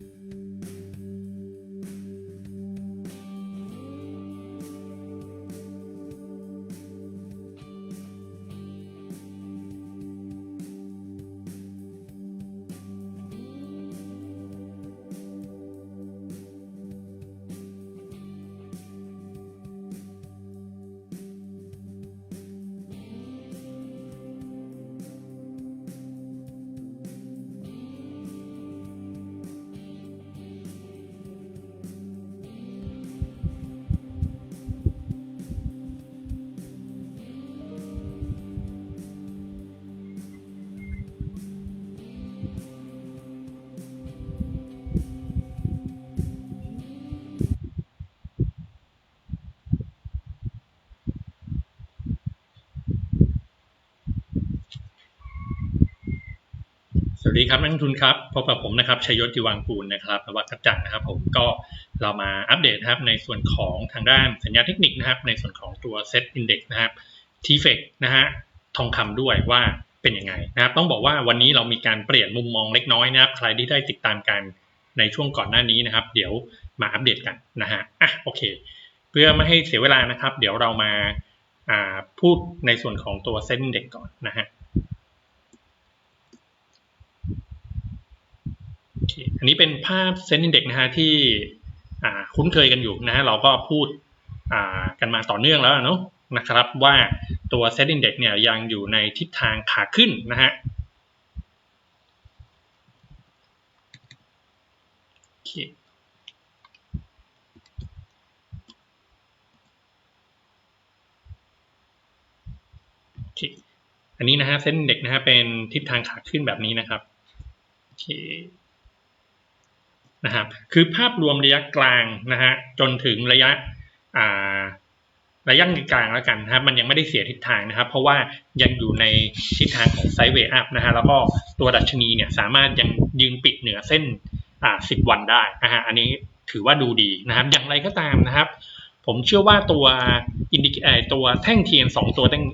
สวั ดีครับนักลงทุนครับพบกับผมนะครับชัยยศจิวังกูลนะครับนวัตกระจักรนะครับ ผมก็เรามาอัปเดตนะครับในส่วนของทางด้านสัญญาณเทคนิคนะครับ ในส่วนของตัว Set Index นะครับทีเฟกนะฮะทองคำด้วยว่าเป็นยังไงนะครับ ต้องบอกว่าวันนี้เรามีการเปลี่ยนมุมมองเล็กน้อยนะครับ ใครที่ได้ติดตามกันในช่วงก่อนหน้านี้นะครับ เดี๋ยวมาอัปเดตกันนะฮะอะโอเค เพื่อไม่ให้เสียเวลานะครับ เดี๋ยวเรามาอ่าพูดในส่วนของตัว Set Index ก่อนนะฮะ โอ เคอันนี้เป็นภาพเซน t ินเด็กนะฮะที่คุ้นเคยกันอยู่นะฮะเราก็พูดกันมาต่อเนื่องแล้วเนาะนะครับว่าตัวเซน t ินเด็กเนี่ยยังอยู่ในทิศทางขาขึ้นนะฮะโอเคโอเคอันนี้นะฮะเส้นเด็กนะฮะเป็นทิศทางขาขึ้นแบบนี้นะครับโอเค นะครับ คือภาพรวมระยะกลางนะฮะจนถึงระยะอ่าระยะกลางแล้วกันนะครับมันยังไม่ได้เสียทิศทางนะครับ เพราะว่ายังอยู่ในทิศทางของไซด์เวย์อัพนะฮะแล้วก็ตัวดัชนีเนี่ยสามารถยังยืนปิดเหนือเส้นอ่าสิบวันได้นะฮะอันนี้ถือว่าดูดีนะครับ อย่างไรก็ตามนะครับ ผมเชื่อว่าตัวอินดิเอตัวแท่งเทียนสองตัวแท่ง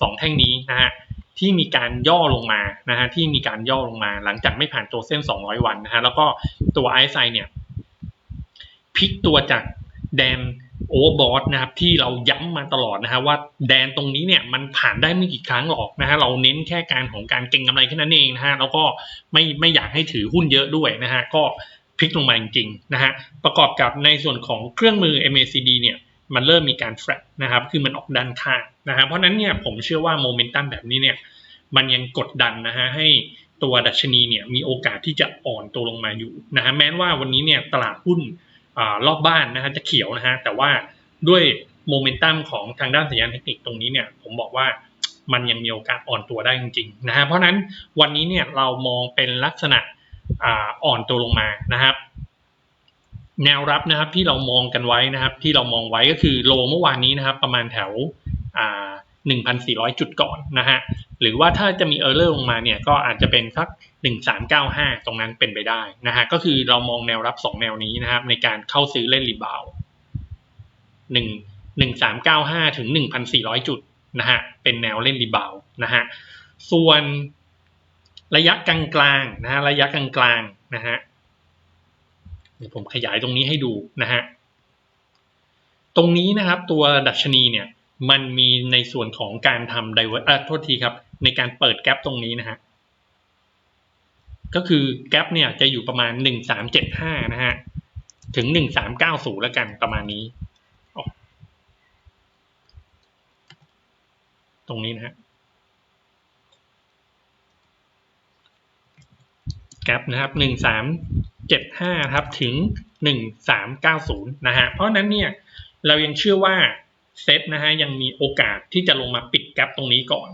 สองแท่งนี้นะฮะ ที่มีการย่อลงมานะฮะที่มีการย่อลงมา หลังจากไม่ผ่านตัวเส้น 200 วันนะฮะแล้วก็ตัวไอซ์ไซเนี่ยพลิกตัวจากแดนโอเวอร์บอทนะครับที่เราย้ำมาตลอดนะฮะว่าแดนตรงนี้เนี่ยมันผ่านได้ไม่กี่ครั้งหรอกนะฮะเราเน้นแค่การของการเก็งกำไรแค่นั้นเองนะฮะแล้วก็ไม่ไม่อยากให้ถือหุ้นเยอะด้วยนะฮะก็พลิกลงมาจริงๆนะฮะประกอบกับในส่วนของเครื่องมือ MACD เนี่ย มันเริ่มมีการแฟลตนะครับ คือมันออกด้านข้างนะฮะเพราะนั้นเนี่ยผมเชื่อว่าโมเมนตัมแบบนี้เนี่ยมันยังกดดันนะฮะให้ตัวดัชนีเนี่ยมีโอกาสที่จะอ่อนตัวลงมาอยู่นะฮะแม้ว่าวันนี้เนี่ยตลาดหุ้นอรอบบ้านนะฮะจะเขียวนะฮะแต่ว่าด้วยโมเมนตัมของทางด้านสัญญาณเทคนิคตรงนี้เนี่ยผมบอกว่ามันยังมีโอกาสอ่อนตัวได้จริงๆนะฮะเพราะนั้นวันนี้เนี่ยเรามองเป็นลักษณะอ่อนตัวลงมานะครับ แนวรับนะครับที่เรามองกันไว้นะครับ ที่เรามองไว้ก็คือโลเมื่อวานนี้นะครับ ประมาณแถวอ่า1,400 จุดก่อนนะฮะ หรือว่าถ้าจะมีเออร์เลอร์ลงมาเนี่ยก็อาจจะเป็นสัก 1395 ตรงนั้นเป็นไปได้นะฮะ ก็คือเรามองแนวรับ 2 แนวนี้นะครับ ในการเข้าซื้อเล่นรีบาว1 1395 ถึง 1,400 จุดนะฮะ เป็นแนวเล่นรีบาวนะฮะ ส่วนระยะกลางๆนะฮะ ระยะกลางๆนะฮะ เดี๋ยวผมขยายตรงนี้ให้ดูนะฮะตรงนี้นะครับตัวดัชนีเนี่ยมันมีในส่วนของการทำไดเวอร์โทษทีครับ ในการเปิดแกลบตรงนี้นะฮะก็คือแกลบเนี่ยจะอยู่ประมาณหนึ่งสามเจ็ดห้านะฮะถึงหนึ่งสามเก้าศูนย์แล้วกันประมาณนี้ ตรงนี้นะฮะแกลบนะครับห นึ่งสามเจ็ดห้าครับถึงหนึ่งสามเก้าศูนย์นะฮะเพราะนั้นเนี่ยเรายังเชื่อว่าเซตนะฮะยังมีโอกาสที่จะลงมาปิดแกลบตรงนี้ก่อน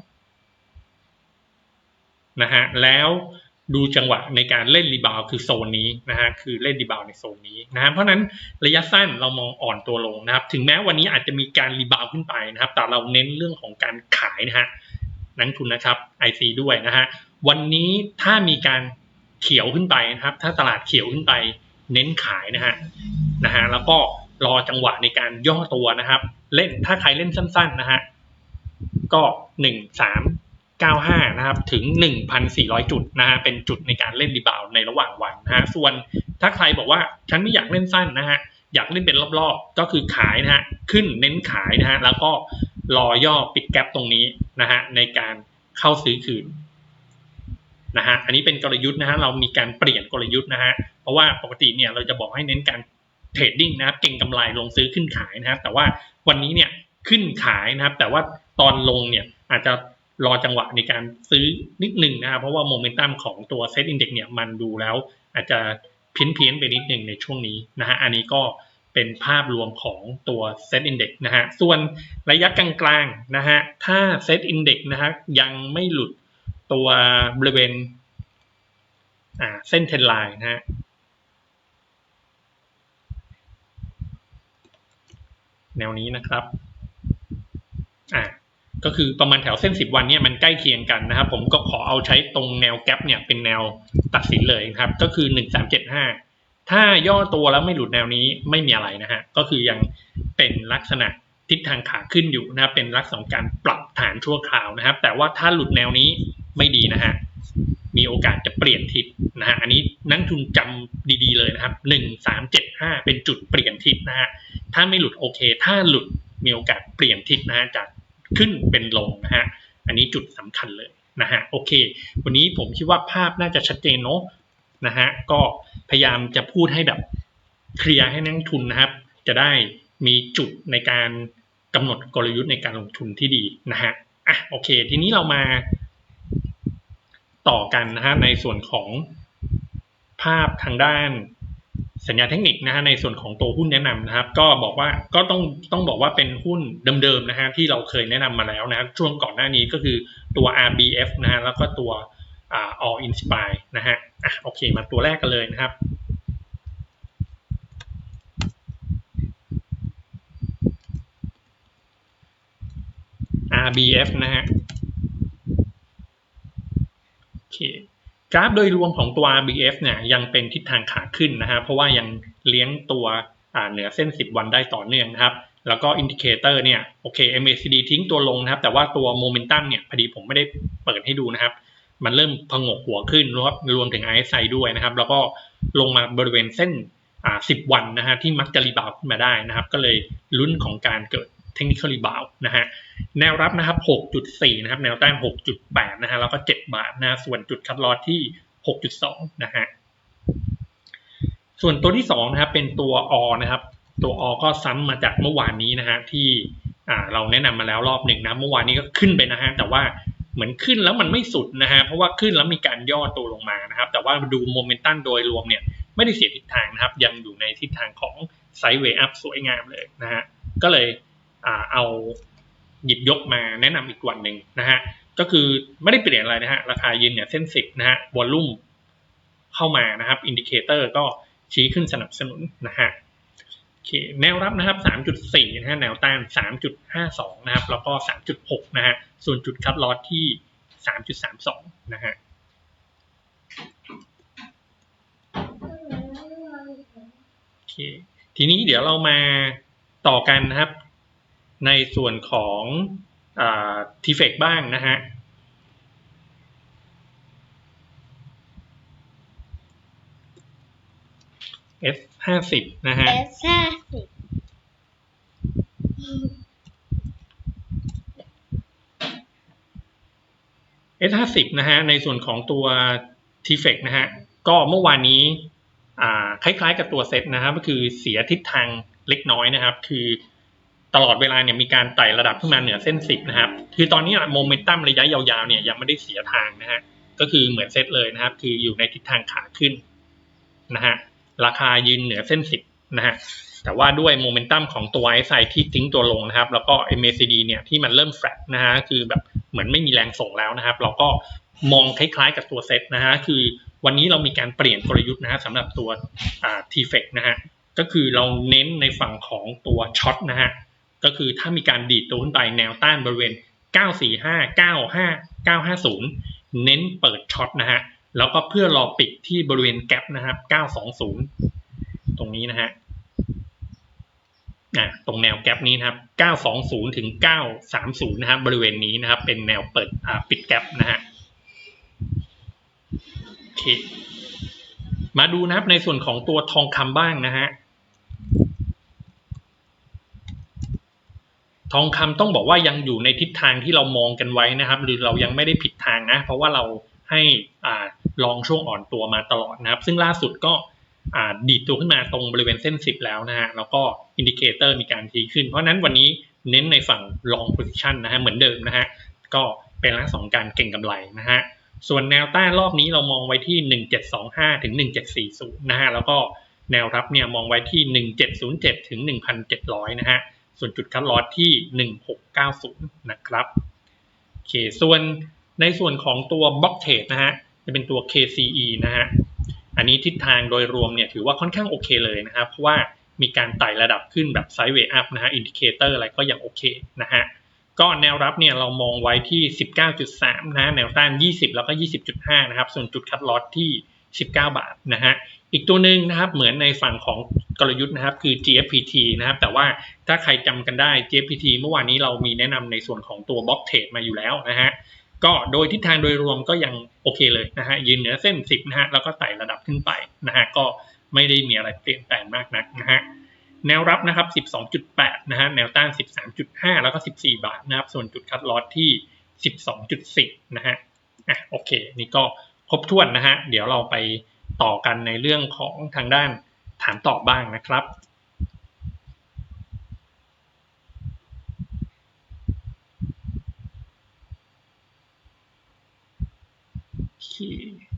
นะฮะแล้วดูจังหวะในการเล่นรีบาวคือโซนนี้นะฮะคือเล่นรีบาวในโซนนี้นะฮะเพราะนั้นระยะสั้นเรามองอ่อนตัวลงนะครับ ถึงแม้วันนี้อาจจะมีการรีบาวขึ้นไปนะครับ แต่เราเน้นเรื่องของการขายนะฮะนักทุนนะครับ IC ด้วยนะฮะวันนี้ถ้ามีการ เขียวขึ้นไปนะครับ ถ้าตลาดเขียวขึ้นไปเน้นขายนะฮะนะฮะแล้วก็รอจังหวะในการย่อตัวนะครับ เล่นถ้าใครเล่นสั้นๆนะฮะก็หนึ่งสาม95นะครับถึง1,400จุดนะฮะเป็นจุดในการเล่นรีบาวในระหว่างวันนะฮะส่วนถ้าใครบอกว่าฉันไม่อยากเล่นสั้นนะฮะอยากเล่นเป็นรอบๆ ก็คือขายนะฮะขึ้นเน้นขายนะฮะแล้วก็รอย่อปิดแกลบตรงนี้นะฮะในการเข้าซื้อคืน นะฮะอันนี้เป็นกลยุทธ์นะฮะเรามีการเปลี่ยนกลยุทธ์นะฮะเพราะว่าปกติเนี่ยเราจะบอกให้เน้นการเทรดดิ้งนะครับเก่งกำไรลงซื้อขึ้นขายนะครับแต่ว่าวันนี้เนี่ยขึ้นขายนะครับ แต่ว่าตอนลงเนี่ยอาจจะรอจังหวะในการซื้อนิดหนึ่งนะครับเพราะว่าโมเมนตัมของตัวเซ็ตอินเด็กเนี่ยมันดูแล้ว อาจจะเพี้ยนเพียนไปนิดหนึ่งในช่วงนี้นะฮะอันนี้ก็เป็นภาพรวมของตัวเซ็ตอินเด็กนะฮะส่วนระยะกลางๆนะฮะถ้าเซ็ตอินเด็กนะฮะยังไม่หลุด ตัวบริเวณเส้นเทรนไลน์นะฮะแนวนี้นะครับอ่าก็คือประมาณแถวเส้น 10 วันเนี่ยมันใกล้เคียงกันนะครับ ผมก็ขอเอาใช้ตรงแนวแกปเนี่ยเป็นแนวตัดสินเลยนะครับ ก็คือ 1375 ถ้าย่อตัวแล้วไม่หลุดแนวนี้ไม่มีอะไรนะฮะก็คือยังเป็นลักษณะ ทิศทางขาขึ้นอยู่นะครับเป็นลักษณะของการปรับฐานชั่วคราวนะครับ แต่ว่าถ้าหลุดแนวนี้ไม่ดีนะฮะมีโอกาสจะเปลี่ยนทิศนะฮะอันนี้นักทุนจำดีๆเลยนะครับหนึ่งสามเจ็ดห้าเป็นจุดเปลี่ยนทิศนะฮะถ้าไม่หลุดโอเค ถ้าหลุดมีโอกาสเปลี่ยนทิศนะฮะจากขึ้นเป็นลงนะฮะอันนี้จุดสำคัญเลยนะฮะโอเค วันนี้ผมคิดว่าภาพน่าจะชัดเจนเนาะนะฮะก็พยายามจะพูดให้แบบเคลียร์ให้นักทุนนะครับ จะได้มีจุดในการ กำหนดกลยุทธ์ในการลงทุนที่ดีนะฮะอะโอเค ทีนี้เรามาต่อกันนะฮะในส่วนของภาพทางด้านสัญญาเทคนิคนะฮะในส่วนของตัวหุ้นแนะนำนะครับ ก็บอกว่าก็ต้องต้องบอกว่าเป็นหุ้นเดิมๆนะฮะที่เราเคยแนะนำมาแล้วนะครับช่วงก่อนหน้านี้ก็คือตัว RBF นะฮะแล้วก็ตัว All Inspire นะฮะอะโอเคมาตัวแรกกันเลยนะครับ RBF นะฮะโอเคกราฟโดยรวมของตัว RBF เนี่ยยังเป็นทิศทางขาขึ้นนะฮะเพราะว่ายังเลี้ยงตัวเหนือเส้น 10 วันได้ต่อเนื่องนะครับ แล้วก็อินดิเคเตอร์เนี่ยโอเค MACD ทิ้งตัวลงนะครับ แต่ว่าตัวโมเมนตัมเนี่ยพอดีผมไม่ได้เปิดให้ดูนะครับ มันเริ่มพงกหัวขึ้นรวมรวมถึง RSI ด้วยนะครับ แล้วก็ลงมาบริเวณเส้นอ่า10 วันนะฮะที่มักจะรีบาวขึ้นมาได้นะครับ ก็เลยลุ้นของการเกิด เทคนิคอลรีบาวนะฮะแนวรับนะครับ 6.4 นะครับ แนวต้าน 6.8 นะฮะแล้วก็ 7 บาทนะส่วนจุดคัดลอสที่ 6.2 นะฮะส่วนตัวที่2นะครับเป็นตัวอนะครับ ตัวอก็ซ้ำมาจากเมื่อวานนี้นะฮะที่เราแนะนำมาแล้วรอบหนึ่งนะเมื่อวานนี้ก็ขึ้นไปนะฮะแต่ว่าเหมือนขึ้นแล้วมันไม่สุดนะฮะเพราะว่าขึ้นแล้วมีการย่อตัวลงมานะครับ แต่ว่าดูโมเมนตัมโดยรวมเนี่ยไม่ได้เสียทิศทางนะครับ ยังอยู่ในทิศทางของไซด์เวย์อัพสวยงามเลยนะฮะก็เลย เอาหยิบยกมาแนะนำอีกวันหนึ่งนะฮะก็คือไม่ได้เปลี่ยนอะไรนะฮะราคายืนเนี่ยเส้นสิบนะฮะวอลลุ่มเข้ามานะครับอินดิเคเตอร์ก็ชี้ขึ้นสนับสนุนนะฮะแนวรับนะครับ 3.4 นะฮะ แนวต้าน 3.52 นะครับ แล้วก็ 3.6 นะฮะ ส่วนจุดคัดลอสที่ 3.32 นะฮะ โอเค ทีนี้เดี๋ยวเรามาต่อกันนะครับ ในส่วนของทีเฟกบ้างนะฮะ S ห้าสิบนะฮะเอสห้าสิบ S ห้าสิบนะฮะ ในส่วนของตัว t f e c นะฮะ ก็เมื่อวานนี้อ่าคล้ายๆกับตัวเซตนะครับ ก็คือเสียทิศทางเล็กน้อยนะครับ คือ ตลอดเวลาเนี่ยมีการไต่ระดับขึ้นมาเหนือเส้นสิบนะครับ คือตอนนี้โมเมนตัมระยะยาวๆเนี่ยยังไม่ได้เสียทางนะฮะ ก็คือเหมือนเซตเลยนะครับ คืออยู่ในทิศทางขาขึ้นนะฮะ ราคายืนเหนือเส้นสิบนะฮะ แต่ว่าด้วยโมเมนตัมของตัว RSI ที่ทิ้งตัวลงนะครับ แล้วก็ MACD เนี่ยที่มันเริ่มแฟลตนะฮะ คือแบบเหมือนไม่มีแรงส่งแล้วนะครับ เราก็มองคล้ายๆกับตัวเซตนะฮะ คือวันนี้เรามีการเปลี่ยนกลยุทธ์นะฮะสำหรับตัวอ่า t f e c นะฮะ ก็คือเราเน้นในฝั่งของตัวช็อตนะฮะ ก็คือถ้ามีการดีดตัวขึ้นไปแนวต้านบริเวณ 945 95 950 เน้นเปิดช็อตนะฮะ แล้วก็เพื่อรอปิดที่บริเวณแกปนะครับ 920 ตรงนี้นะฮะอะตรงแนวแกลบนี้นะครับ 920 ถึง 930 นะครับ บริเวณนี้นะครับ เป็นแนวเปิดอ่าปิดแกลบนะฮะโอเคมาดูนะครับในส่วนของตัวทองคำบ้างนะฮะ ทองคำต้องบอกว่ายังอยู่ในทิศทางที่เรามองกันไว้นะครับ หรือเรายังไม่ได้ผิดทางนะ เพราะว่าเราให้อ่าลองช่วงอ่อนตัวมาตลอดนะครับ ซึ่งล่าสุดก็อ่าดีดตัวขึ้นมาตรงบริเวณเส้น 10 แล้วนะฮะแล้วก็อินดิเคเตอร์มีการทีขึ้น เพราะฉะนั้นวันนี้เน้นในฝั่ง long position นะฮะเหมือนเดิมนะฮะก็เป็นลักษณะของการเก่งกำไรนะฮะส่วนแนวต้านรอบนี้เรามองไว้ที่ 1725 ถึง 1740 นะฮะแล้วก็แนวรับเนี่ยมองไว้ที่ 1707 ถึง 1700 นะฮะ ส่วนจุดคัดลอสที่ 1690 นะครับโอเคส่วนในส่วนของตัว Block Trade นะฮะจะเป็นตัว KCE นะฮะอันนี้ทิศทางโดยรวมเนี่ยถือว่าค่อนข้างโอเคเลยนะครับ เพราะว่ามีการไต่ระดับขึ้นแบบไซด์เวย์อัพนะฮะอินดิเคเตอร์อะไรก็ยังโอเคนะฮะก็แนวรับเนี่ยเรามองไว้ที่ 19.3 นะแนวต้าน 20 แล้วก็ 20.5 นะครับ ส่วนจุดคัดลอสที่ 19 บาทนะฮะอีกตัวหนึ่งนะครับเหมือนในฝั่งของกลยุทธ์นะครับคือ GFPT นะครับแต่ว่าถ้าใครจำกันได้ GFPT เมื่อวานนี้เรามีแนะนำในส่วนของตัว Block Trade มาอยู่แล้วนะฮะก็โดยทิศทางโดยรวมก็ยังโอเคเลยนะฮะยืนเหนือเส้น 10นะฮะแล้วก็ไต่ระดับขึ้นไปนะฮะก็ไม่ได้มีอะไรเปลี่ยนแปลงมากนักนะฮะแนวรับนะครับ 12.8 นะฮะแนวต้าน 13.5 แล้วก็ 14 บาทนะครับส่วนจุดคัดลอสที่ 12.10นะฮะอะโอเค นี่ก็ ครบถ้วนนะฮะ เดี๋ยวเราไปต่อกันในเรื่องของทางด้านถามตอบบ้างนะครับ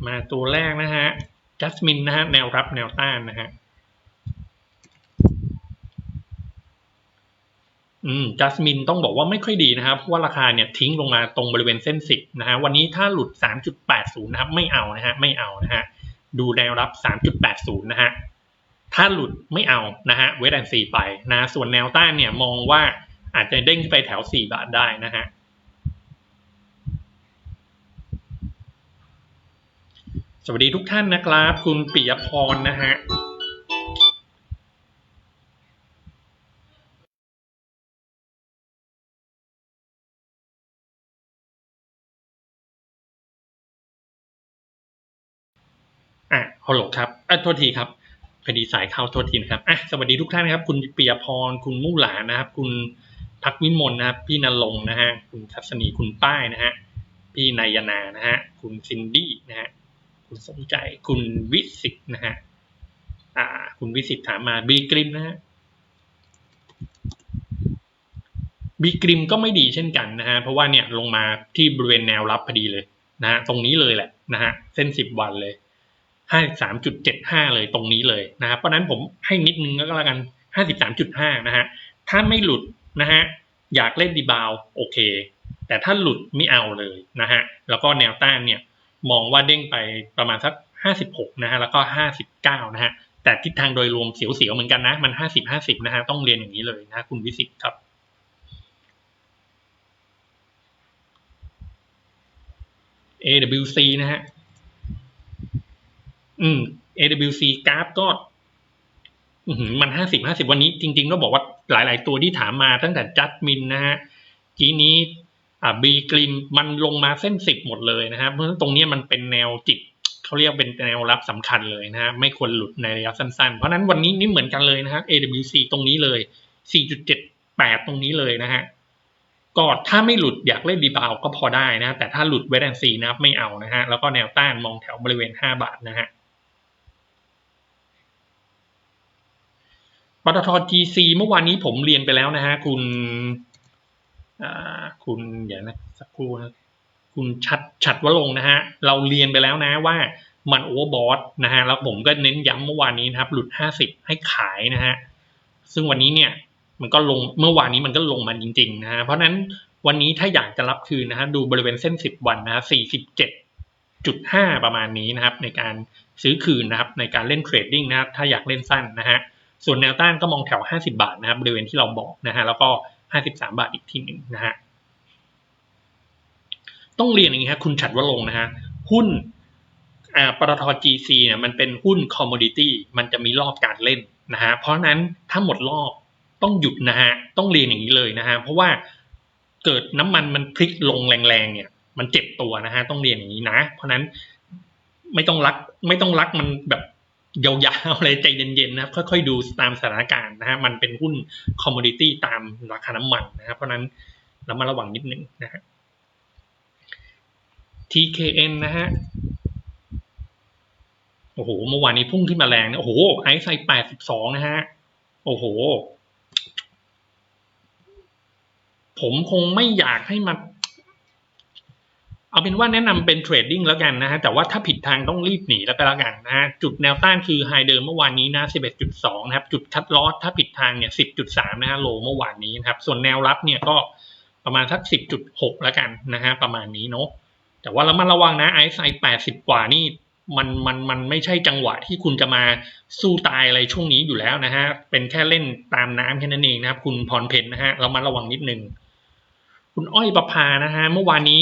มาตัวแรกนะฮะจัสมินนะฮะ แนวรับแนวต้านนะฮะ อืมจัสมินต้องบอกว่าไม่ค่อยดีนะครับเพราะว่าราคาเนี่ยทิ้งลงมาตรงบริเวณเส้นสิบนะฮะวันนี้ถ้าหลุด 3.80 นะครับ ไม่เอานะฮะไม่เอานะฮะดูแนวรับ 3.80 นะฮะถ้าหลุดไม่เอานะฮะเวทแอนซีไปนะส่วนแนวต้านเนี่ยมองว่าอาจจะเด้งไปแถว 4 บาทได้นะฮะสวัสดีทุกท่านนะครับ คุณปิยพรนะฮะ อะฮัลโหลครับอะโทษทีครับพอดีสายเข้าโทษทีนะครับอะสวัสดีทุกท่านนะครับ คุณปิยพร คุณมู่หลานะครับ คุณพักวิมลนะครับ พี่นรงนะฮะ คุณทัศนีคุณป้ายนะฮะ พี่นายนานะฮะ คุณซินดี้นะฮะ คุณสมใจ คุณวิสิตนะฮะ อ่า คุณวิสิตถามมาบีกริมนะฮะบีกริมก็ไม่ดีเช่นกันนะฮะ เพราะว่าเนี่ยลงมาที่บริเวณแนวรับพอดีเลยนะฮะ ตรงนี้เลยแหละนะฮะ เส้นสิบวันเลย ห้าสามจุดเจ็ดห้าเลยตรงนี้เลยนะครับเพราะนั้นผมให้นิดนึงก็แล้วกันห้าสิบสามจุดห้านะฮะถ้าไม่หลุดนะฮะอยากเล่นดีบาวโอเค แต่ถ้าหลุดไม่เอาเลยนะฮะแล้วก็แนวต้านเนี่ยมองว่าเด้งไปประมาณสักห้าสิบหกนะฮะแล้วก็ห้าสิบเก้านะฮะแต่ทิศทางโดยรวมเสียวๆเหมือนกันนะมันห้าสิบห้าสิบนะฮะต้องเรียนอย่างนี้เลยนะคุณวิสิตครับ AWC นะฮะ อืม AWC กราฟก็มันห้าสิบห้าสิบวันนี้จริงๆก็บอกว่าหลาย ๆ ตัวที่ถามมาตั้งแต่จัดมินนะฮะกีนี้อ่าบีกริมมันลงมาเส้นสิบหมดเลยนะครับเพราะฉะนั้นตรงนี้มันเป็นแนวจิตเขาเรียกเป็นแนวรับสำคัญเลยนะฮะไม่ควรหลุดในระยะสั้นๆ เพราะนั้นวันนี้นี่เหมือนกันเลยนะฮะ AWC ตรงนี้เลย 4.78 ตรงนี้เลยนะฮะก็ถ้าไม่หลุดอยากเล่นดีบาวก็พอได้นะ แต่ถ้าหลุดเวทแอนซีนะครับไม่เอานะฮะแล้วก็แนวต้านมองแถวบริเวณ 5 บาทนะฮะ ปตท GC เมื่อวานนี้ผมเรียนไปแล้วนะฮะคุณคุณอย่านะสักครู่นะคุณชัดชัดวลงนะฮะเราเรียนไปแล้วนะว่ามันโอเวอร์บอทนะฮะแล้วผมก็เน้นย้ำเมื่อวานนี้นะครับ หลุด 50 ให้ขายนะฮะซึ่งวันนี้เนี่ยมันก็ลงเมื่อวานนี้มันก็ลงมาจริงๆนะฮะเพราะนั้นวันนี้ถ้าอยากจะรับคืนนะฮะดูบริเวณเส้น 10 วันนะฮะ47.5 ประมาณนี้นะครับ ในการซื้อคืนนะครับในการเล่นเทรดดิ้งนะครับถ้าอยากเล่นสั้นนะฮะ ส่วนแนวต้านก็มองแถว 50 บาทนะครับบริเวณที่เราบอกนะฮะแล้วก็ 53 บาทอีกทีหนึ่งนะฮะต้องเรียนอย่างนี้ครับคุณฉัดว่าลงนะฮะหุ้นอ่าปตท GC เนี่ยมันเป็นหุ้นคอมมูดิตี้มันจะมีรอบการเล่นนะฮะเพราะนั้นถ้าหมดรอบต้องหยุดนะฮะต้องเรียนอย่างนี้เลยนะฮะเพราะว่าเกิดน้ำมันมันพลิกลงแรงๆเนี่ย มันเจ็บตัวนะฮะต้องเรียนอย่างนี้นะ เพราะนั้นไม่ต้องรักไม่ต้องรักมันแบบ ยาวๆเลยใจเย็นๆนะครับค่อยๆดูตามสถานการณ์นะฮะมันเป็นหุ้นคอมมอดิตี้ตามราคาน้ำมันนะครับเพราะนั้นเรามาระวังนิดนึงนะฮะ TKN นะฮะโอ้โหเมื่อวานนี้พุ่งขึ้นมาแรงนะโอ้โหไอซ์ไซแปดสิบสองนะฮะโอ้โห ผมคงไม่อยากให้มา เอาเป็นว่าแนะนำเป็นเทรดดิ้งแล้วกันนะฮะแต่ว่าถ้าผิดทางต้องรีบหนีแล้วไปแล้วกันนะฮะจุดแนวต้านคือไฮเดิมเมื่อวานนี้นะ11.2นะครับจุดคัดลอสถ้าผิดทางเนี่ย10.3นะฮะโลเมื่อวานนี้นะครับส่วนแนวรับเนี่ยก็ประมาณสัก 10.6 แล้วกันนะฮะประมาณนี้เนาะแต่ว่าเรามาระวังนะไอซ์ไซ80 กว่านี่มันมันมันไม่ใช่จังหวะที่คุณจะมาสู้ตายอะไรช่วงนี้อยู่แล้วนะฮะเป็นแค่เล่นตามน้ำแค่นั้นเองนะครับ คุณพรเพนนะฮะเรามาระวังนิดนึงคุณอ้อยประพานะฮะเมื่อวานนี้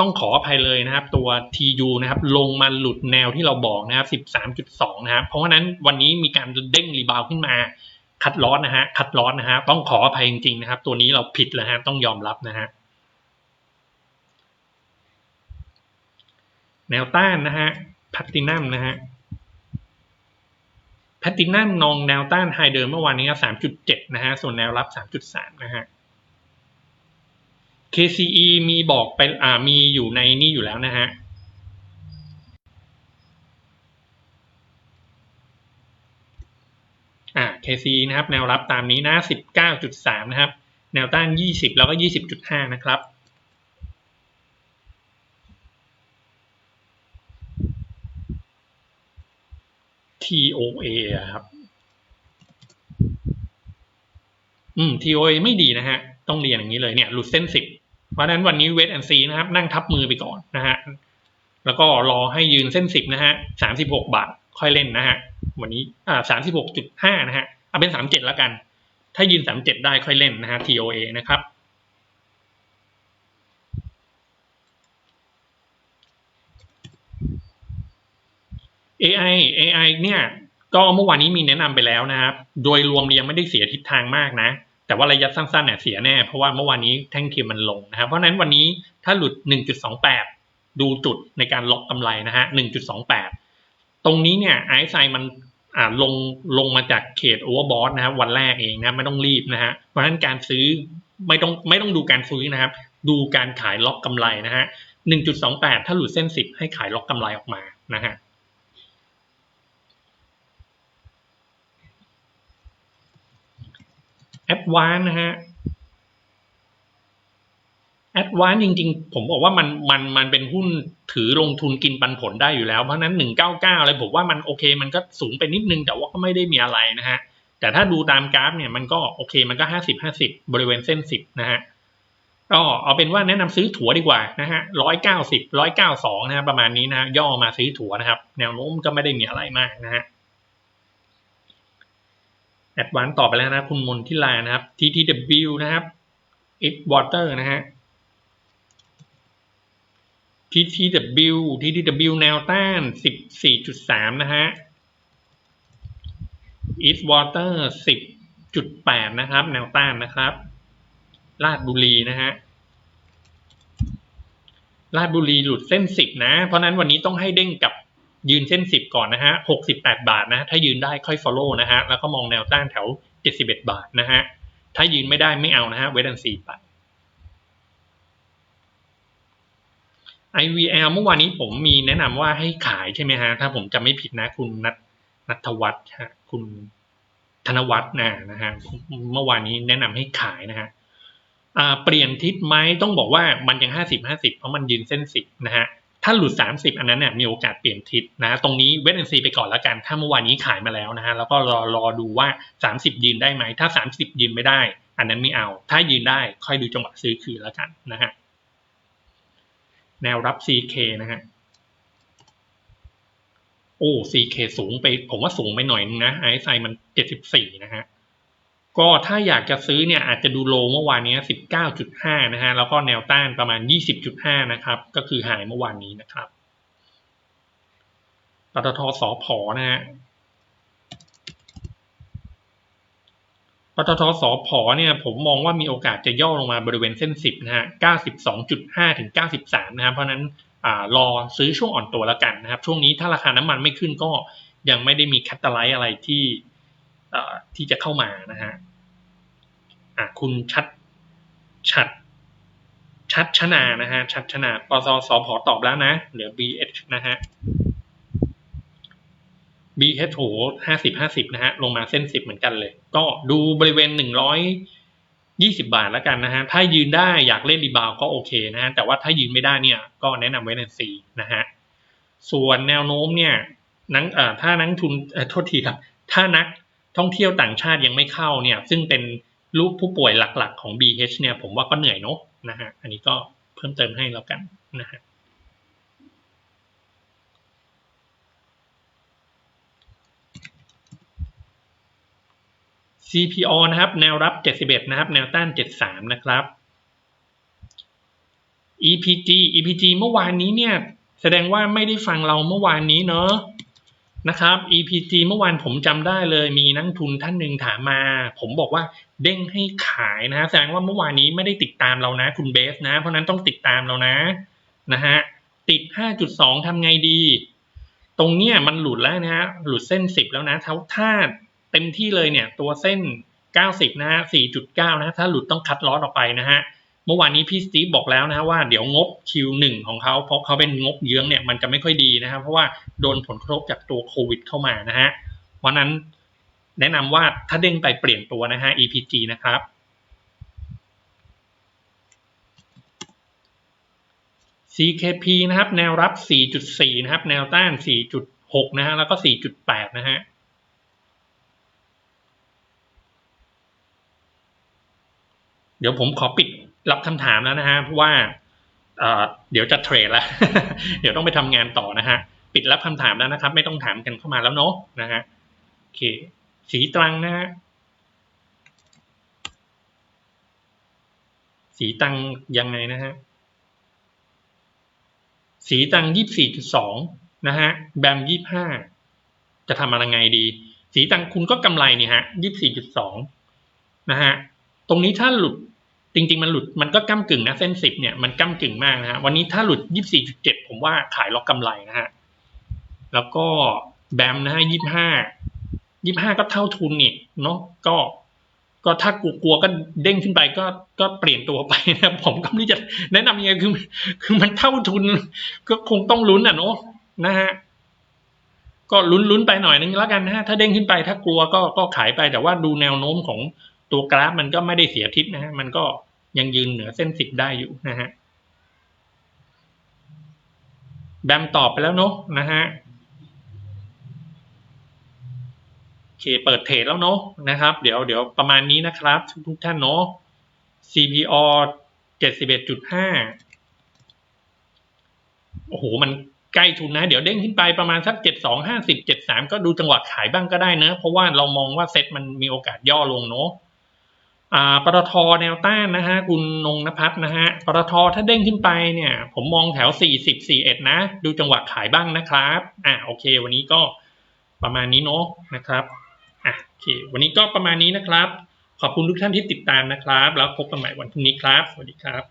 ต้องขออภัยเลยนะครับ ตัว TU นะครับ ลงมาหลุดแนวที่เราบอกนะครับ 13.2 นะครับ เพราะฉะนั้นวันนี้มีการเด้งรีบาวขึ้นมา คัดลอสนะฮะ คัดลอสนะฮะ ต้องขออภัยจริงๆนะครับ ตัวนี้เราผิดแล้วฮะ ต้องยอมรับนะฮะ แนวต้านนะฮะพตตินัมนะฮะแพตตินัมนองแนวต้านไฮเดิมเมื่อวานนี้3.7 นะฮะ ส่วนแนวรับ 3.3 นะฮะ KCE มีบอกไปอ่ามีอยู่ในนี่อยู่แล้วนะฮะ อ่า KCE นะครับ แนวรับตามนี้นะ 19.3 นะครับ แนวต้าน 20 แล้วก็ 20.5 นะครับ TOA ครับ อืม TOA ไม่ดีนะฮะ ต้องเรียนอย่างนี้เลยเนี่ย หลุดเส้นสิบ ราะนั้นวันนี้เวทแอนซีนะครับ นั่งทับมือไปก่อนนะฮะแล้วก็รอให้ยืนเส้นสิบนะฮะสามสิบหกบาทค่อยเล่นนะฮะวันนี้อ่าสามสิบหกจุดห้านะฮะเอาเป็นสามเจ็ดแล้วกัน ถ้ายืนสามเจ็ดได้ค่อยเล่นนะฮะ TOA นะครับ AI AI เนี่ย ก็เมื่อวานนี้มีแนะนำไปแล้วนะครับ โดยรวมยังไม่ได้เสียทิศทางมากนะ แต่ว่าระยะสั้นๆเนี่ยเสียแน่ เพราะว่าเมื่อวานนี้แท่งเทียมมันลงนะครับ เพราะนั้นวันนี้ถ้าหลุด 1.28 ดูจุดในการล็อกกำไรนะฮะ 1.28 ตรงนี้เนี่ยไอซ์ไซมันอ่าลงลงมาจากเขตโอเวอร์บอทนะครับวันแรกเองนะไม่ต้องรีบนะฮะ เพราะฉะนั้นการซื้อไม่ต้องไม่ต้องดูการซื้อนะครับ ดูการขายล็อกกำไรนะฮะ 1.28 ถ้าหลุดเส้น 10 ให้ขายล็อกกำไรออกมานะฮะ แอดวานนะฮะแอดวานจริง ๆ ผมบอกว่ามันมันมันเป็นหุ้นถือลงทุนกินปันผลได้อยู่แล้ว เพราะนั้นหนึ่งเก้าเก้าอะไรผมว่ามันโอเค มันก็สูงไปนิดนึงแต่ว่าก็ไม่ได้มีอะไรนะฮะ แต่ถ้าดูตามกราฟเนี่ยมันก็โอเคมันก็ห้าสิบห้าสิบบริเวณเส้นสิบนะฮะก็เอาเป็นว่าแนะนำซื้อถั่วดีกว่านะฮะร้อยเก้าสิบร้อยเก้าสองนะฮะประมาณนี้นะย่อมาซื้อถั่วนะครับ แนวโน้มก็ไม่ได้มีอะไรมากนะฮะ ดวานต่อไปแล้วนะคุณมนทิลานะครับ TTW นะครับ X Water นะฮะ TTW TTW แนวต้าน 14.3 นะฮะ East Water 10.8 นะครับ แนวต้านนะครับลาดบุรีนะฮะลาดบุรีหลุดเส้น 10 นะ เพราะนั้นวันนี้ต้องให้เด้งกลับ ยืนเส้น 10 ก่อนนะฮะ 68 บาทนะ ถ้ายืนได้ค่อย follow นะฮะ แล้วก็มองแนวต้านแถว 71 บาทนะฮะ ถ้ายืนไม่ได้ไม่เอานะฮะ เวดันซีไป IVL เมื่อวานนี้ผมมีแนะนำว่าให้ขายใช่ไหมฮะ ถ้าผมจำไม่ผิดนะ คุณนัทนัทวัฒน์ฮะ คุณธนวัฒน์นะนะฮะ เมื่อวานนี้แนะนำให้ขายนะฮะเปลี่ยนทิศไหมต้องบอกว่ามันยังห้าสิบห้าสิบเพราะมันยืนเส้นสิบนะฮะ ถ้าหลุดสามสิบอันนั้นเนี่ยมีโอกาสเปลี่ยนทิศนะตรงนี้เวทแอนซีไปก่อนแล้วกัน ถ้าเมื่อวานนี้ขายมาแล้วนะฮะแล้วก็รอรอดูว่าสามสิบยืนได้ไหม ถ้าสามสิบยืนไม่ได้ อันนั้นไม่เอา ถ้ายืนได้ค่อยดูจังหวะซื้อคืนแล้วกันนะฮะแนวรับ CK นะฮะโอ้ CK สูงไป ผมว่าสูงไปหน่อยนึงนะไอซ์ไซมัน 74 นะฮะ ก็ถ้าอยากจะซื้อเนี่ยอาจจะดูโลเมื่อวานนี้ 19.5 นะฮะ แล้วก็แนวต้านประมาณ 20.5 นะครับ ก็คือหายเมื่อวานนี้นะครับปตทสอพอนะฮะปตทสพเนี่ยผมมองว่ามีโอกาสจะย่อลงมาบริเวณเส้น 10 นะฮะ 92.5 ถึง 93 นะครับ เพราะนั้นอรอซื้อช่วงอ่อนตัวแล้วกันนะครับ ช่วงนี้ถ้าราคาน้ำมันไม่ขึ้นก็ยังไม่ได้มีแคตตาไลท์อะไรที่ ที่จะเข้ามานะฮะคุณชัดชัดชัดชนานะฮะชัดชนาปสสพอตอบแล้วนะเหลือ BH นะฮะ BH โหห้าสิบห้าสิบนะฮะลงมาเส้นสิบเหมือนกันเลย ก็ดูบริเวณหนึ่งร้อยยี่สิบาทแล้วกันนะฮะถ้ายืนได้อยากเล่นรีบาวก็โอเคนะฮะแต่ว่าถ้ายืนไม่ได้เนี่ยก็แนะนำไว้ในซีนะฮะส่วนแนวโน้มเนี่ยนักถ้านักทุนโทษทีครับ ถ้านัก ท่องเที่ยวต่างชาติยังไม่เข้าเนี่ย ซึ่งเป็นลูกผู้ป่วยหลักๆ ของ BH เนี่ย ผมว่าก็เหนื่อยเนอะนะฮะ อันนี้ก็เพิ่มเติมให้แล้วกันนะฮะ CPO นะครับ แนวรับ 71 นะครับ แนวต้าน 73 นะครับ EPG EPG เมื่อวานนี้เนี่ย แสดงว่าไม่ได้ฟังเราเมื่อวานนี้เนอะ นะครับ EPG เมื่อวานผมจำได้เลยมีนักทุนท่านหนึ่งถามมา ผมบอกว่าเด้งให้ขายนะฮะแสดงว่าเมื่อวานนี้ไม่ได้ติดตามเรานะ คุณเบสนะ เพราะนั้นต้องติดตามเรานะนะฮะติด 5.2ทำไงดี ตรงเนี้ยมันหลุดแล้วนะฮะหลุดเส้น 10 แล้วนะถ้าถ้าเต็มที่เลยเนี่ยตัวเส้น 90 นะฮะ4.9 นะฮะถ้าหลุดต้องคัดลอสออกไปนะฮะ เมื่อวานนี้พี่สตีฟบอกแล้วนะว่าเดี๋ยวงบ Q1 ของเขาเพราะเขาเป็นงบเยื้องเนี่ยมันจะไม่ค่อยดีนะครับเพราะว่าโดนผลกระทบจากตัวโควิดเข้ามานะฮะเพราะนั้นแนะนำว่าถ้าเด้งไปเปลี่ยนตัวนะฮะ EPG นะครับ CKP นะครับ แนวรับ 4.4 นะครับ แนวต้าน 4.6 นะฮะ แล้วก็ 4.8 นะฮะ เดี๋ยวผมขอปิด รับคำถามแล้วนะฮะเพราะว่าเเดี๋ยวจะเทรดแล้ว เดี๋ยวต้องไปทำงานต่อนะฮะ ปิดรับคำถามแล้วนะครับ ไม่ต้องถามกันเข้ามาแล้วเนาะนะฮะโอเค สีตรังนะฮะสีตังยังไงนะฮะสีตังยี่สี่จุดสองนะฮะแบมยี่ห้าจะทำอะไรไงดี สีตังคุณก็กำไรนี่ฮะยี่สี่จุดสองนะฮะตรงนี้ถ้าหลุด จริง ๆ มันหลุดมันก็ก้ากึ่งนะเส้นสิบเนี่ยมันก้ากึ่งมากนะฮะวันนี้ถ้าหลุดยี่สี่จุดเจ็ดผมว่าขายล็อกกำไรนะฮะแล้วก็แบมนะฮะยี่ห้ายี่ห้าก็เท่าทุนนี่เนาะก็ก็ถ้ากลัวๆก็เด้งขึ้นไปก็ก็เปลี่ยนตัวไปนะผมก็ไม่รู้จะแนะนำยังไงคือ คือมันเท่าทุน ก็คงต้องลุ้นอะเนาะนะฮะก็ลุ้นลุ้นไปหน่อยนึงแล้วกันนะฮะถ้าเด้งขึ้นไปถ้ากลัวก็ก็ขายไปแต่ว่าดูแนวโน้มของ ตัวกราฟมันก็ไม่ได้เสียทิศนะฮะมันก็ยังยืนเหนือเส้นสิบได้อยู่นะฮะแบมตอบไปแล้วเนาะนะฮะโอเคเปิดเทรดแล้วเนาะนะครับ เดี๋ยวเดี๋ยวประมาณนี้นะครับ ทุกท่านเนาะ CPO เจ็ดสิบเอ็ดจุดห้าโอ้โห มันใกล้ทุนนะ เดี๋ยวเด้งขึ้นไปประมาณสักเจ็ดสองห้าสิบเจ็ดสามก็ดูจังหวะขายบ้างก็ได้เนะ เพราะว่าเรามองว่าเซ็ตมันมีโอกาสย่อลงเนาะ ปตทแนวต้านนะฮะคุณนงนภัสนะฮะปตทถ้าเด้งขึ้นไปเนี่ยผมมองแถว 40 41 นะ ดูจังหวะขายบ้างนะครับอ่าโอเค วันนี้ก็ประมาณนี้เนาะนะครับอะโอเค วันนี้ก็ประมาณนี้นะครับ ขอบคุณทุกท่านที่ติดตามนะครับ แล้วพบกันใหม่วันพรุ่งนี้ครับ สวัสดีครับ